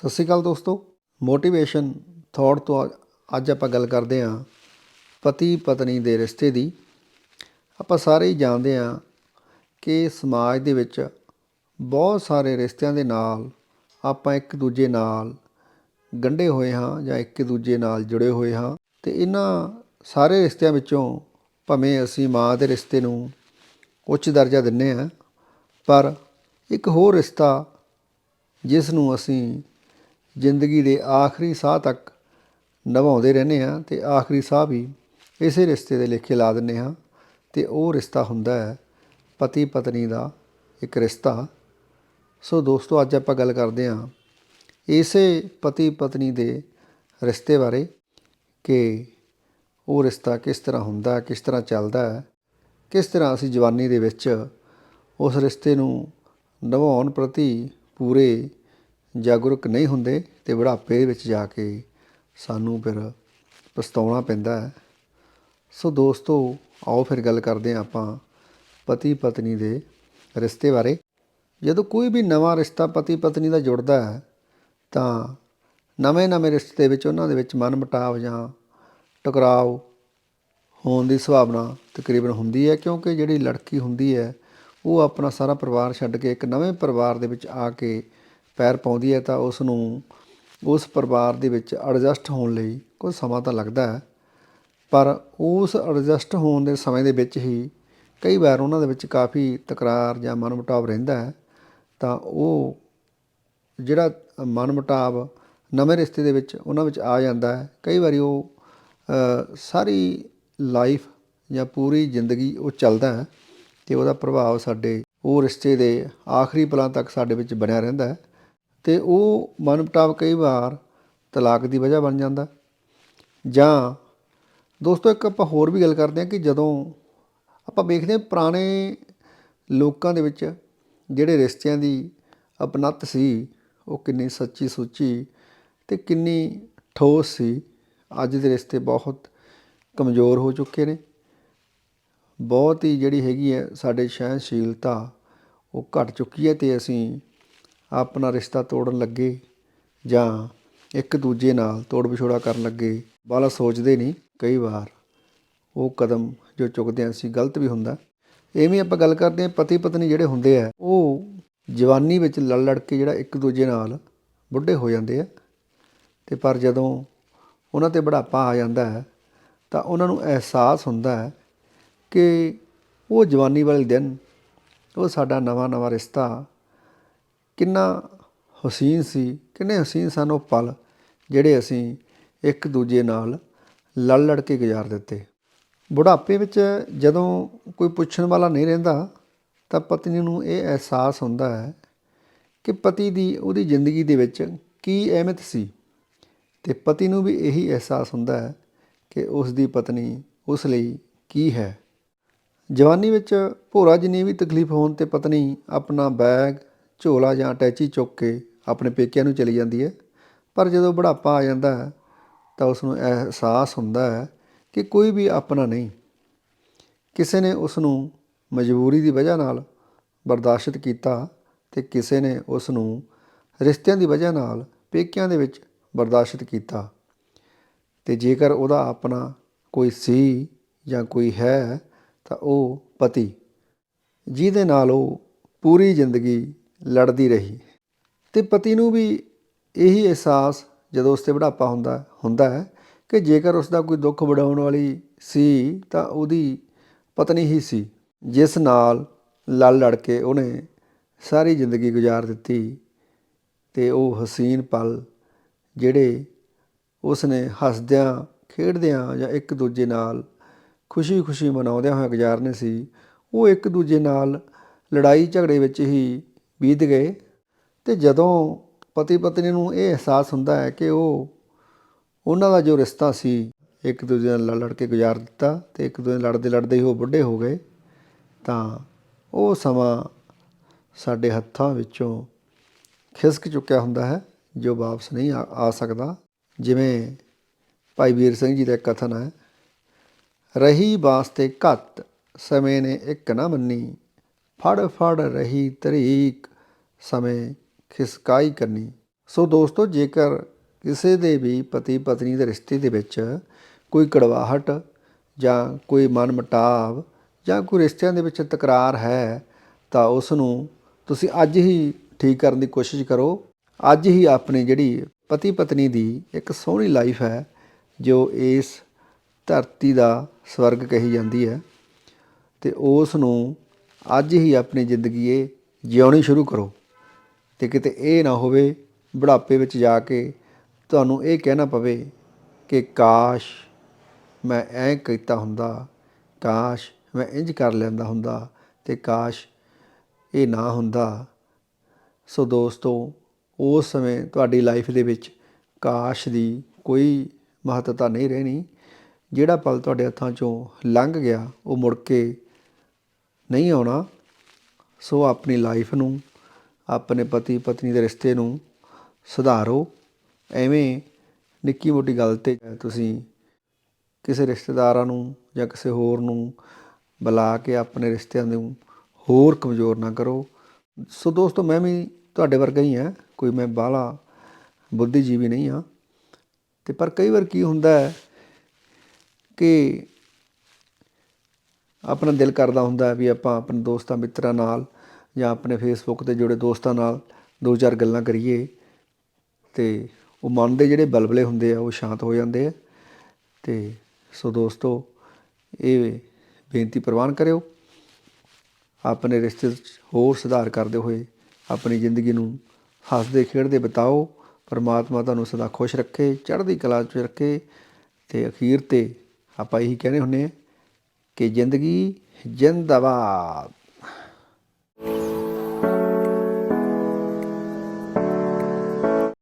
ਸਤਿ ਸ਼੍ਰੀ ਅਕਾਲ ਦੋਸਤੋ। Motivation thought ਤੋਂ ਅੱਜ ਆਪਾਂ ਗੱਲ ਕਰਦੇ ਹਾਂ ਪਤੀ ਪਤਨੀ ਦੇ ਰਿਸ਼ਤੇ ਦੀ। ਆਪਾਂ ਸਾਰੇ ਹੀ ਜਾਣਦੇ ਹਾਂ ਕਿ ਸਮਾਜ ਦੇ ਵਿੱਚ ਬਹੁਤ ਸਾਰੇ ਰਿਸ਼ਤਿਆਂ ਦੇ ਨਾਲ ਆਪਾਂ ਇੱਕ ਦੂਜੇ ਨਾਲ ਗੰਢੇ ਹੋਏ ਹਾਂ ਜਾਂ ਇੱਕ ਦੂਜੇ ਨਾਲ ਜੁੜੇ ਹੋਏ ਹਾਂ ਤੇ ਇਹਨਾਂ ਸਾਰੇ ਰਿਸ਼ਤਿਆਂ ਵਿੱਚੋਂ ਭਾਵੇਂ ਅਸੀਂ ਮਾਂ ਦੇ ਰਿਸ਼ਤੇ ਨੂੰ ਉੱਚ ਦਰਜਾ ਦਿੰਨੇ ਹਾਂ, ਪਰ ਇੱਕ ਹੋਰ ਰਿਸ਼ਤਾ ਜਿਸ ਨੂੰ ਅਸੀਂ ਜ਼ਿੰਦਗੀ ਦੇ ਆਖਰੀ ਸਾਹ ਤੱਕ ਨਿਭਾਉਂਦੇ ਰਹਿੰਦੇ ਹਾਂ ਤੇ ਆਖਰੀ ਸਾਹ ਵੀ ਇਸੇ ਰਿਸ਼ਤੇ ਦੇ ਲੇਖੇ ਲਾ ਦਿੰਦੇ ਹਾਂ ਤੇ ਉਹ ਰਿਸ਼ਤਾ ਹੁੰਦਾ ਹੈ ਪਤੀ ਪਤਨੀ ਦਾ ਇੱਕ ਰਿਸ਼ਤਾ। ਸੋ ਦੋਸਤੋ, ਅੱਜ ਆਪਾਂ ਗੱਲ ਕਰਦੇ ਹਾਂ ਇਸੇ ਪਤੀ ਪਤਨੀ ਦੇ ਰਿਸ਼ਤੇ ਬਾਰੇ ਕਿ ਉਹ ਰਿਸ਼ਤਾ ਕਿਸ ਤਰ੍ਹਾਂ ਹੁੰਦਾ, ਕਿਸ ਤਰ੍ਹਾਂ ਚੱਲਦਾ ਹੈ, ਕਿਸ ਤਰ੍ਹਾਂ ਅਸੀਂ ਜਵਾਨੀ ਦੇ ਵਿੱਚ ਉਸ ਰਿਸ਼ਤੇ ਨੂੰ ਨਿਭਾਉਣ ਪ੍ਰਤੀ ਪੂਰੇ ਜਾਗਰੂਕ ਨਹੀਂ ਹੁੰਦੇ ਅਤੇ ਬੁਢਾਪੇ ਵਿੱਚ ਜਾ ਕੇ ਸਾਨੂੰ ਫਿਰ ਪਛਤਾਉਣਾ ਪੈਂਦਾ ਹੈ। ਸੋ ਦੋਸਤੋ, ਆਓ ਫਿਰ ਗੱਲ ਕਰਦੇ ਹਾਂ ਆਪਾਂ ਪਤੀ ਪਤਨੀ ਦੇ ਰਿਸ਼ਤੇ ਬਾਰੇ। ਜਦੋਂ ਕੋਈ ਵੀ ਨਵਾਂ ਰਿਸ਼ਤਾ ਪਤੀ ਪਤਨੀ ਦਾ ਜੁੜਦਾ ਹੈ, ਤਾਂ ਨਵੇਂ ਨਵੇਂ ਰਿਸ਼ਤੇ ਵਿੱਚ ਉਹਨਾਂ ਦੇ ਵਿੱਚ ਮਨਮੁਟਾਵ ਜਾਂ ਟਕਰਾਓ ਹੋਣ ਦੀ ਸੰਭਾਵਨਾ ਤਕਰੀਬਨ ਹੁੰਦੀ ਹੈ, ਕਿਉਂਕਿ ਜਿਹੜੀ ਲੜਕੀ ਹੁੰਦੀ ਹੈ, ਉਹ ਆਪਣਾ ਸਾਰਾ ਪਰਿਵਾਰ ਛੱਡ ਕੇ ਇੱਕ ਨਵੇਂ ਪਰਿਵਾਰ ਦੇ ਵਿੱਚ ਆ ਕੇ ਪੈਰ ਪਾਉਂਦੀ ਹੈ ਤਾਂ ਉਸ ਨੂੰ ਉਸ ਪਰਿਵਾਰ ਦੇ ਵਿੱਚ ਐਡਜਸਟ ਹੋਣ ਲਈ ਕੁਝ ਸਮਾਂ ਤਾਂ ਲੱਗਦਾ ਹੈ। ਪਰ ਉਸ ਐਡਜਸਟ ਹੋਣ ਦੇ ਸਮੇਂ ਦੇ ਵਿੱਚ ਹੀ ਕਈ ਵਾਰ ਉਹਨਾਂ ਦੇ ਵਿੱਚ ਕਾਫੀ ਤਕਰਾਰ ਜਾਂ ਮਨਮੁਟਾਵ ਰਹਿੰਦਾ ਹੈ। ਤਾਂ ਉਹ ਜਿਹੜਾ ਮਨਮੁਟਾਵ ਨਵੇਂ ਰਿਸ਼ਤੇ ਦੇ ਵਿੱਚ ਉਹਨਾਂ ਵਿੱਚ ਆ ਜਾਂਦਾ ਹੈ। ਕਈ ਵਾਰੀ ਉਹ ਸਾਰੀ ਲਾਈਫ ਜਾਂ ਪੂਰੀ ਜ਼ਿੰਦਗੀ ਉਹ ਚੱਲਦਾ ਹੈ ਤੇ ਉਹਦਾ ਪ੍ਰਭਾਵ ਸਾਡੇ ਉਹ ਰਿਸ਼ਤੇ ਦੇ ਆਖਰੀ ਪਲਾਂ ਤੱਕ ਸਾਡੇ ਵਿੱਚ ਬਣਿਆ ਰਹਿੰਦਾ ਹੈ। ਅਤੇ ਉਹ ਮਨਮੁਟਾਵ ਕਈ ਵਾਰ ਤਲਾਕ ਦੀ ਵਜ੍ਹਾ ਬਣ ਜਾਂਦਾ। ਜਾਂ ਦੋਸਤੋ, ਇੱਕ ਆਪਾਂ ਹੋਰ ਵੀ ਗੱਲ ਕਰਦੇ ਹਾਂ ਕਿ ਜਦੋਂ ਆਪਾਂ ਵੇਖਦੇ ਹਾਂ ਪੁਰਾਣੇ ਲੋਕਾਂ ਦੇ ਵਿੱਚ ਜਿਹੜੇ ਰਿਸ਼ਤਿਆਂ ਦੀ ਅਪਨੱਤ ਸੀ, ਉਹ ਕਿੰਨੀ ਸੱਚੀ ਸੁੱਚੀ ਤੇ ਕਿੰਨੀ ਠੋਸ ਸੀ, ਅੱਜ ਦੇ ਰਿਸ਼ਤੇ ਬਹੁਤ ਕਮਜ਼ੋਰ ਹੋ ਚੁੱਕੇ ਨੇ। ਬਹੁਤ ਹੀ ਜਿਹੜੀ ਹੈਗੀ ਹੈ ਸਾਡੇ ਸਹਿਣਸ਼ੀਲਤਾ, ਉਹ ਘਟ ਚੁੱਕੀ ਹੈ ਤੇ ਅਸੀਂ ਆਪਣਾ ਰਿਸ਼ਤਾ ਤੋੜਨ ਲੱਗੇ ਜਾਂ ਇੱਕ ਦੂਜੇ ਨਾਲ ਤੋੜ ਵਿਛੋੜਾ ਕਰਨ ਲੱਗੇ, ਬਾਲਾ ਸੋਚਦੇ ਨਹੀਂ ਕਈ ਵਾਰ। ਉਹ ਕਦਮ ਜੋ ਚੁੱਕਦੇ ਹਾਂ ਅਸੀਂ, ਗਲਤ ਵੀ ਹੁੰਦਾ। ਐਵੇਂ ਆਪਾਂ ਗੱਲ ਕਰਦੇ ਹਾਂ, ਪਤੀ ਪਤਨੀ ਜਿਹੜੇ ਹੁੰਦੇ ਆ, ਉਹ ਜਵਾਨੀ ਵਿੱਚ ਲੜ ਲੜ ਕੇ ਜਿਹੜਾ ਇੱਕ ਦੂਜੇ ਨਾਲ ਬੁੱਢੇ ਹੋ ਜਾਂਦੇ ਆ। ਤੇ ਪਰ ਜਦੋਂ ਉਹਨਾਂ ਤੇ ਬੁਢਾਪਾ ਆ ਜਾਂਦਾ ਹੈ, ਤਾਂ ਉਹਨਾਂ ਨੂੰ ਅਹਿਸਾਸ ਹੁੰਦਾ ਹੈ ਕਿ ਉਹ ਜਵਾਨੀ ਵਾਲੇ ਦਿਨ, ਉਹ ਸਾਡਾ ਨਵਾਂ ਨਵਾਂ ਰਿਸ਼ਤਾ ਕਿੰਨਾ ਹਸੀਨ ਸੀ, ਕਿੰਨੇ ਹਸੀਨ ਸਨ ਉਹ ਪਲ ਜਿਹੜੇ ਅਸੀਂ ਇੱਕ ਦੂਜੇ ਨਾਲ ਲੜ ਲੜ ਕੇ ਗੁਜ਼ਾਰ ਦਿੱਤੇ। ਬੁਢਾਪੇ ਵਿੱਚ ਜਦੋਂ ਕੋਈ ਪੁੱਛਣ ਵਾਲਾ ਨਹੀਂ ਰਹਿੰਦਾ, ਤਾਂ ਪਤਨੀ ਨੂੰ ਇਹ ਅਹਿਸਾਸ ਹੁੰਦਾ ਹੈ ਕਿ ਪਤੀ ਦੀ ਉਹਦੀ ਜ਼ਿੰਦਗੀ ਦੇ ਵਿੱਚ ਕੀ ਅਹਿਮੀਅਤ ਸੀ। ਤੇ ਪਤੀ ਨੂੰ ਵੀ ਇਹੀ ਅਹਿਸਾਸ ਹੁੰਦਾ ਹੈ ਕਿ ਉਸ ਦੀ ਪਤਨੀ ਉਸ ਲਈ ਕੀ ਹੈ। ਜਵਾਨੀ ਵਿੱਚ ਭੋਰਾ ਜਿੰਨੀ ਵੀ ਤਕਲੀਫ ਹੋਣ ਤੇ ਪਤਨੀ ਆਪਣਾ ਬੈਗ ਝੋਲਾ ਜਾਂ ਅਟੈਚੀ ਚੁੱਕ ਕੇ ਆਪਣੇ ਪੇਕਿਆਂ ਨੂੰ ਚਲੀ ਜਾਂਦੀ ਹੈ। ਪਰ ਜਦੋਂ ਬੁਢਾਪਾ ਆ ਜਾਂਦਾ ਹੈ, ਤਾਂ ਉਸ ਨੂੰ ਅਹਿਸਾਸ ਹੁੰਦਾ ਹੈ ਕਿ ਕੋਈ ਵੀ ਆਪਣਾ ਨਹੀਂ। ਕਿਸੇ ਨੇ ਉਸ ਨੂੰ ਮਜਬੂਰੀ ਦੀ ਵਜ੍ਹਾ ਨਾਲ ਬਰਦਾਸ਼ਤ ਕੀਤਾ ਤੇ ਕਿਸੇ ਨੇ ਉਸ ਨੂੰ ਰਿਸ਼ਤਿਆਂ ਦੀ ਵਜ੍ਹਾ ਨਾਲ ਪੇਕਿਆਂ ਦੇ ਵਿੱਚ ਬਰਦਾਸ਼ਤ ਕੀਤਾ। ਤੇ ਜੇਕਰ ਉਹਦਾ ਆਪਣਾ ਕੋਈ ਸੀ ਜਾਂ ਕੋਈ ਹੈ, ਤਾਂ ਉਹ ਪਤੀ, ਜਿਹਦੇ ਨਾਲ ਉਹ ਪੂਰੀ ਜ਼ਿੰਦਗੀ ਲੜਦੀ ਰਹੀ। ਤੇ ਪਤੀ ਨੂੰ ਵੀ ਇਹੀ ਅਹਿਸਾਸ ਜਦੋਂ ਉਸ ਤੇ ਬੁਢਾਪਾ ਹੁੰਦਾ ਹੁੰਦਾ ਹੈ ਕਿ ਜੇਕਰ ਉਸ ਦਾ ਕੋਈ ਦੁੱਖ ਵਡਾਉਣ ਵਾਲੀ ਸੀ, ਤਾਂ ਉਹਦੀ ਪਤਨੀ ਹੀ ਸੀ, ਜਿਸ ਨਾਲ ਲੜ ਲੜ ਕੇ ਉਹਨੇ ਸਾਰੀ ਜ਼ਿੰਦਗੀ ਗੁਜ਼ਾਰ ਦਿੱਤੀ ਤੇ ਉਹ ਹਸੀਨ ਪਲ ਜਿਹੜੇ ਉਸ ਨੇ ਹੱਸਦਿਆਂ, ਖੇਡਦਿਆਂ ਜਾਂ ਇੱਕ ਦੂਜੇ ਨਾਲ ਖੁਸ਼ੀ-ਖੁਸ਼ੀ ਮਨਾਉਂਦਿਆਂ ਹੋਇਆ ਗੁਜ਼ਾਰਨੇ ਸੀ, ਉਹ ਇੱਕ ਦੂਜੇ ਨਾਲ ਲੜਾਈ ਝਗੜੇ ਵਿੱਚ ਹੀ ਬੀਤ ਗਏ ਤੇ ਜਦੋਂ ਪਤੀ ਪਤਨੀ ਨੂੰ ਇਹ ਅਹਿਸਾਸ ਹੁੰਦਾ ਹੈ ਕਿ ਉਹ ਉਹਨਾਂ ਦਾ ਜੋ ਰਿਸ਼ਤਾ ਸੀ, ਇੱਕ ਦੂਜੇ ਨਾਲ ਲੜ ਲੜ ਕੇ ਗੁਜ਼ਾਰ ਦਿੱਤਾ ਤੇ ਇੱਕ ਦੂਜੇ ਨਾਲ ਲੜਦੇ ਲੜਦੇ ਹੀ ਉਹ ਬੁੱਢੇ ਹੋ ਗਏ, ਤਾਂ ਉਹ ਸਮਾਂ ਸਾਡੇ ਹੱਥਾਂ ਵਿੱਚੋਂ ਖਿਸਕ ਚੁੱਕਿਆ ਹੁੰਦਾ ਹੈ, ਜੋ ਵਾਪਸ ਨਹੀਂ ਆ ਆ ਸਕਦਾ। ਜਿਵੇਂ ਭਾਈ ਵੀਰ ਸਿੰਘ ਜੀ ਦਾ ਕਥਨ ਹੈ, ਰਹੀ ਵਾਸਤੇ ਘੱਤ ਸਮੇਂ ਨੇ ਇੱਕ ਨਾ ਮੰਨੀ, ਫੜ ਫੜ ਰਹੀ ਤਰੀਕ ਸਮੇਂ ਖਿਸਕਾਈ ਕਰਨੀ। ਸੋ ਦੋਸਤੋ, ਜੇਕਰ ਕਿਸੇ ਦੇ ਵੀ ਪਤੀ ਪਤਨੀ ਦੇ ਰਿਸ਼ਤੇ ਦੇ ਵਿੱਚ ਕੋਈ ਕੜਵਾਹਟ ਜਾਂ ਕੋਈ ਮਨਮਟਾਵ ਜਾਂ ਕੋਈ ਰਿਸ਼ਤਿਆਂ ਦੇ ਵਿੱਚ ਤਕਰਾਰ ਹੈ, ਤਾਂ ਉਸ ਨੂੰ ਤੁਸੀਂ ਅੱਜ ਹੀ ਠੀਕ ਕਰਨ ਦੀ ਕੋਸ਼ਿਸ਼ ਕਰੋ। ਅੱਜ ਹੀ ਆਪਣੀ ਜਿਹੜੀ ਪਤੀ ਪਤਨੀ ਦੀ ਇੱਕ ਸੋਹਣੀ ਲਾਈਫ ਹੈ, ਜੋ ਇਸ ਧਰਤੀ ਦਾ ਸਵਰਗ ਕਹੀ ਜਾਂਦੀ ਹੈ, ਤੇ ਉਸ ਨੂੰ ਅੱਜ ਹੀ ਆਪਣੀ ਜ਼ਿੰਦਗੀ ਜਿਉਣੀ ਸ਼ੁਰੂ ਕਰੋ। ਅਤੇ ਕਿਤੇ ਇਹ ਨਾ ਹੋਵੇ ਬੁਢਾਪੇ ਵਿੱਚ ਜਾ ਕੇ ਤੁਹਾਨੂੰ ਇਹ ਕਹਿਣਾ ਪਵੇ ਕਿ ਕਾਸ਼ ਮੈਂ ਐਂ ਕੀਤਾ ਹੁੰਦਾ, ਕਾਸ਼ ਮੈਂ ਇੰਜ ਕਰ ਲੈਂਦਾ ਹੁੰਦਾ ਅਤੇ ਕਾਸ਼ ਇਹ ਨਾ ਹੁੰਦਾ। ਸੋ ਦੋਸਤੋ, ਉਸ ਸਮੇਂ ਤੁਹਾਡੀ ਲਾਈਫ ਦੇ ਵਿੱਚ ਕਾਸ਼ ਦੀ ਕੋਈ ਮਹੱਤਤਾ ਨਹੀਂ ਰਹਿਣੀ। ਜਿਹੜਾ ਪਲ ਤੁਹਾਡੇ ਹੱਥਾਂ ਚੋਂ ਲੰਘ ਗਿਆ, ਉਹ ਮੁੜ ਕੇ ਨਹੀਂ ਆਉਣਾ। ਸੋ ਆਪਣੀ ਲਾਈਫ ਨੂੰ ਆਪਣੇ ਪਤੀ ਪਤਨੀ ਦੇ ਰਿਸ਼ਤੇ ਨੂੰ ਸੁਧਾਰੋ। ਐਵੇਂ ਨਿੱਕੀ ਮੋਟੀ ਗੱਲ ਤੇ ਤੁਸੀਂ ਕਿਸੇ ਰਿਸ਼ਤੇਦਾਰਾਂ ਨੂੰ ਜਾਂ ਕਿਸੇ ਹੋਰ ਨੂੰ ਬੁਲਾ ਕੇ ਆਪਣੇ ਰਿਸ਼ਤਿਆਂ ਨੂੰ ਹੋਰ ਕਮਜ਼ੋਰ ਨਾ ਕਰੋ। ਸੋ ਦੋਸਤੋ, ਮੈਂ ਵੀ ਤੁਹਾਡੇ ਵਰਗਾ ਹੀ ਹਾਂ। ਕੋਈ ਮੈਂ ਬਾਹਲਾ ਬੁੱਧੀਜੀਵੀ ਨਹੀਂ ਹਾਂ। ਤੇ ਪਰ ਕਈ ਵਾਰ ਕੀ ਹੁੰਦਾ ਹੈ ਕਿ ਆਪਣਾ ਦਿਲ ਕਰਦਾ ਹੁੰਦਾ ਵੀ ਆਪਾਂ ਆਪਣੇ ਦੋਸਤਾਂ ਮਿੱਤਰਾਂ ਨਾਲ ਜਾਂ ਆਪਣੇ ਫੇਸਬੁੱਕ ਤੇ ਜੁੜੇ ਦੋਸਤਾਂ ਨਾਲ ਦੋ ਚਾਰ ਗੱਲਾਂ ਕਰੀਏ ਅਤੇ ਉਹ ਮਨ ਦੇ ਜਿਹੜੇ ਬਲਬਲੇ ਹੁੰਦੇ ਆ, ਉਹ ਸ਼ਾਂਤ ਹੋ ਜਾਂਦੇ ਆ। ਅਤੇ ਸੋ ਦੋਸਤੋ, ਇਹ ਬੇਨਤੀ ਪ੍ਰਵਾਨ ਕਰਿਓ, ਆਪਣੇ ਰਿਸ਼ਤੇ 'ਚ ਹੋਰ ਸੁਧਾਰ ਕਰਦੇ ਹੋਏ ਆਪਣੀ ਜ਼ਿੰਦਗੀ ਨੂੰ ਹੱਸਦੇ ਖੇਡਦੇ ਬਿਤਾਓ, ਪਰਮਾਤਮਾ ਤੁਹਾਨੂੰ ਸਦਾ ਖੁਸ਼ ਰੱਖੇ, ਚੜ੍ਹਦੀ ਕਲਾ 'ਚ ਰੱਖੇ ਤੇ ਅਖੀਰ ਤੇ ਆਪਾਂ ਇਹੀ ਕਹਿੰਦੇ ਹੁੰਨੇ ਆ ਕਿ ਜ਼ਿੰਦਗੀ ਜਿੰਦਾਬਾਦ।